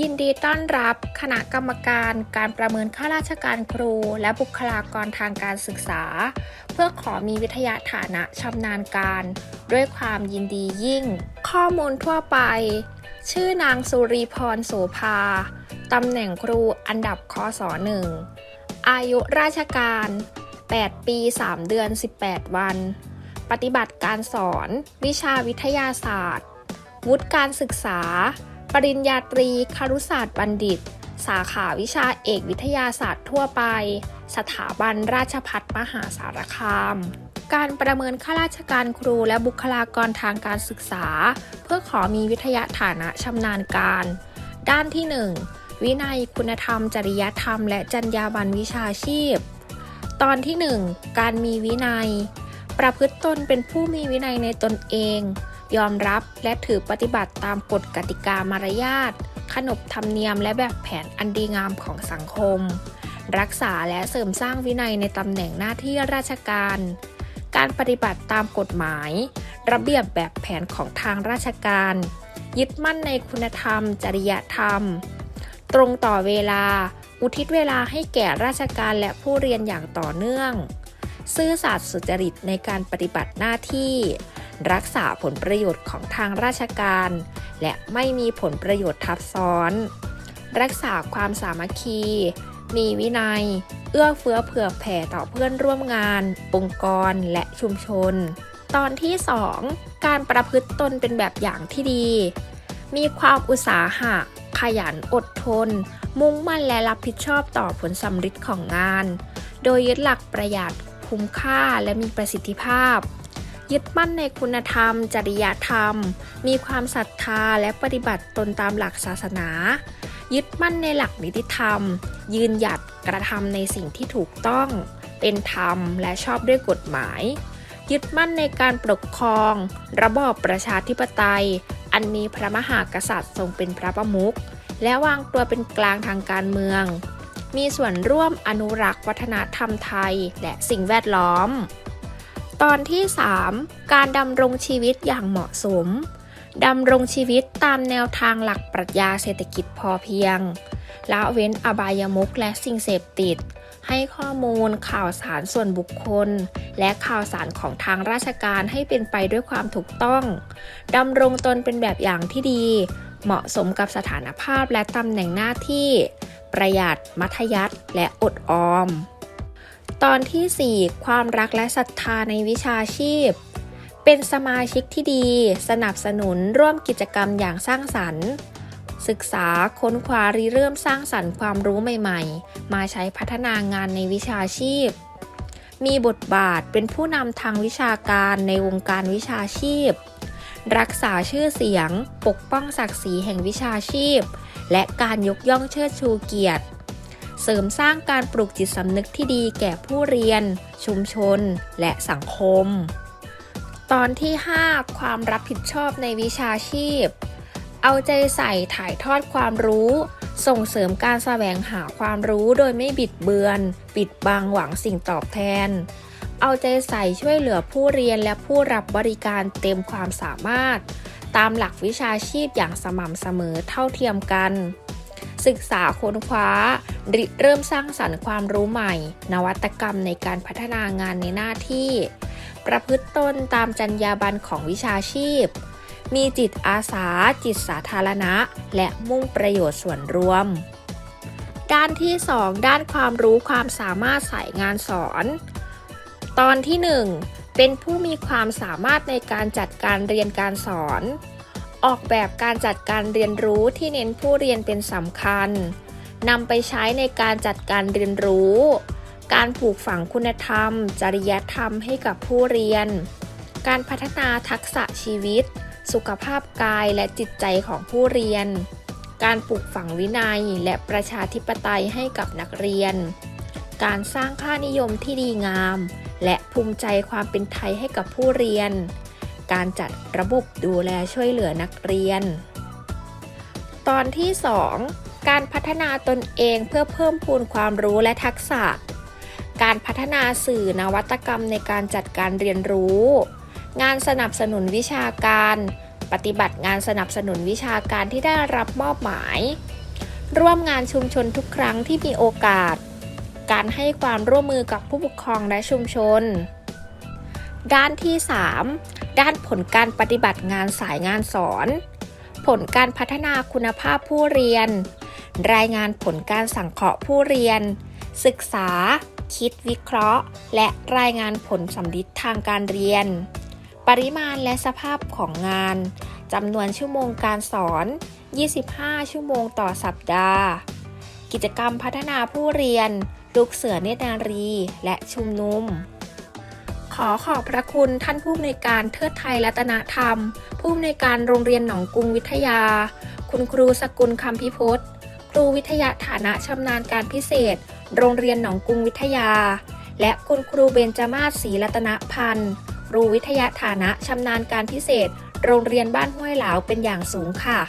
ยินดีต้อนรับคณะกรรมการการประเมินข้าราชการครู และบุคลากรทางการศึกษา เพื่อขอมีวิทยาฐานะชำนาญการ ด้วยความยินดียิ่ง ข้อมูลทั่วไป ชื่อนางสุรีพรโสภาตำแหน่งครูอันดับคศ1อายุราชการ 8 ปี 3 เดือน 18 วัน ปฏิบัติการสอน วิชาวิทยาศาสตร์ วุฒิการศึกษา ปริญญาตรีครุศาสตร์บัณฑิต สาขาวิชาเอกวิทยาศาสตร์ทั่วไป สถาบันราชพัฒมหาสารคาม การประเมินข้าราชการครูและบุคลากรทางการศึกษา เพื่อขอมีวิทยาฐานะชำนาญการ ด้านที่ 1 วินัยคุณธรรม จริยธรรม และจรรยาบรรณวิชาชีพ ตอนที่ 1 การมีวินัย ประพฤติตนเป็นผู้มีวินัยในตนเอง ยอมรับและถือปฏิบัติตามกฎกติกามารยาท ขนบธรรมเนียมและแบบแผนอันดีงามของสังคม รักษาและเสริมสร้างวินัยในตำแหน่งหน้าที่ราชการ การปฏิบัติตามกฎหมาย ระเบียบแบบแผนของทางราชการ ยึดมั่นในคุณธรรม จริยธรรม ตรงต่อเวลา อุทิศเวลาให้แก่ราชการและผู้เรียนอย่างต่อเนื่อง ซื่อสัตย์สุจริตในการปฏิบัติหน้าที่ รักษาผลประโยชน์ของทางราชการ และไม่มีผลประโยชน์ทับซ้อน รักษาความสามัคคี มีวินัย เอื้อเฟื้อเผื่อแผ่ต่อเพื่อนร่วมงาน องค์กร และชุมชน ตอนที่ 2 การประพฤติตนเป็นแบบอย่างที่ดี มีความอุตสาหะ ขยันอดทน มุ่งมั่นและรับผิดชอบต่อผลสำฤทธิ์ของงาน โดยยึดหลักประหยัดคุ้มค่าและมีประสิทธิภาพ ยึดมั่นในคุณธรรม จริยธรรม มีความศรัทธาและปฏิบัติตนตามหลักศาสนา ยึดมั่นในหลักนิติธรรม ยืนหยัดกระทำในสิ่งที่ถูกต้อง เป็นธรรมและชอบด้วยกฎหมาย ยึดมั่นในการปกครอง ระบอบประชาธิปไตย อันมีพระมหากษัตริย์ทรงเป็นพระประมุขและวางตัวเป็นกลางทางการเมือง มีส่วนร่วมอนุรักษ์วัฒนธรรมไทยและสิ่งแวดล้อม ตอนที่ 3 การดำรงชีวิตอย่างเหมาะสม ดำรงชีวิตตามแนวทางหลักปรัชญาเศรษฐกิจพอเพียง ละเว้นอบายมุขและสิ่งเสพติด ให้ข้อมูลข่าวสารส่วนบุคคล และข่าวสารของทางราชการให้เป็นไปด้วยความถูกต้อง ดำรงตนเป็นแบบอย่างที่ดี เหมาะสมกับสถานภาพและตำแหน่งหน้าที่ ประหยัด มัธยัติและอดออม ตอนที่ 4 ความรักและศรัทธาในวิชาชีพ เป็นสมาชิกที่ดี สนับสนุนร่วมกิจกรรมอย่างสร้างสรรค์ ศึกษาค้นคว้าริเริ่มสร้างสรรค์ความรู้ใหม่ๆ มาใช้พัฒนางานในวิชาชีพ มีบทบาทเป็นผู้นำทางวิชาการในวงการวิชาชีพ รักษาชื่อเสียง ปกป้องศักดิ์ศรีแห่งวิชาชีพ และการยกย่องเชิดชูเกียรติ เสริมสร้างการปลูกจิตสำนึกที่ดีแก่ผู้เรียน ชุมชน และสังคม ตอนที่ 5 ความรับผิดชอบในวิชาชีพ เอาใจใส่ถ่ายทอดความรู้ ส่งเสริมการแสวงหาความรู้โดยไม่บิดเบือน ปิดบังหวังสิ่งตอบแทน เอาใจใส่ช่วยเหลือผู้เรียนและผู้รับบริการเต็มความสามารถ ตามหลักวิชาชีพอย่างสม่ำเสมอเท่าเทียมกัน ศึกษาค้นคว้าริเริ่มสร้างสรรค์ความรู้ใหม่ นวัตกรรมในการพัฒนางานในหน้าที่ ประพฤติตนตามจรรยาบรรณของวิชาชีพ มีจิตอาสา จิตสาธารณะ และมุ่งประโยชน์ส่วนรวม ด้านที่ 2 ด้านความรู้ความสามารถสายงานสอน ตอนที่ 1 เป็นผู้มีความสามารถในการจัดการเรียนการสอน ออกแบบการจัดการเรียนรู้ที่เน้นผู้เรียนเป็นสำคัญนำไปใช้ในการจัดการเรียนรู้ การปลูกฝังคุณธรรม จริยธรรมให้กับผู้เรียน การพัฒนาทักษะชีวิต สุขภาพกายและจิตใจของผู้เรียน การปลูกฝังวินัยและประชาธิปไตยให้กับนักเรียน การสร้างค่านิยมที่ดีงาม และภูมิใจความเป็นไทยให้กับผู้เรียน การจัดระบบดูแลช่วยเหลือนักเรียน ตอนที่ 2 การพัฒนาตนเองเพื่อเพิ่มพูนความรู้และทักษะ การพัฒนาสื่อนวัตกรรมในการจัดการเรียนรู้ งานสนับสนุนวิชาการ ปฏิบัติงานสนับสนุนวิชาการที่ได้รับมอบหมาย ร่วมงานชุมชนทุกครั้งที่มีโอกาส การให้ความร่วมมือกับผู้ปกครองและชุมชนด้านที่ 3 ด้านผลการปฏิบัติงานสายงานสอน ผลการพัฒนาคุณภาพผู้เรียน รายงานผลการสังเคราะห์ผู้เรียน ศึกษา คิดวิเคราะห์ และรายงานผลสำลิดทางการเรียน ปริมาณและสภาพของงานจำนวนชั่วโมงการสอน 25 ชั่วโมงต่อสัปดาห์ กิจกรรมพัฒนาผู้เรียน ลูกเสือเนตรนารี และชุมนุม ขอขอบพระคุณท่านผู้อำนวยการเทิดไทยรัตนธรรม ผู้อำนวยการโรงเรียนหนองกรุงวิทยา คุณครูสกุลคำพิพศครูวิทยาฐานะชำนาญการพิเศษ โรงเรียนหนองกรุงวิทยา และคุณครูเบญจมาศศรีรัตนพันธ์ครูวิทยาฐานะชำนาญการพิเศษ โรงเรียนบ้านห้วยหลาวเป็นอย่างสูงค่ะ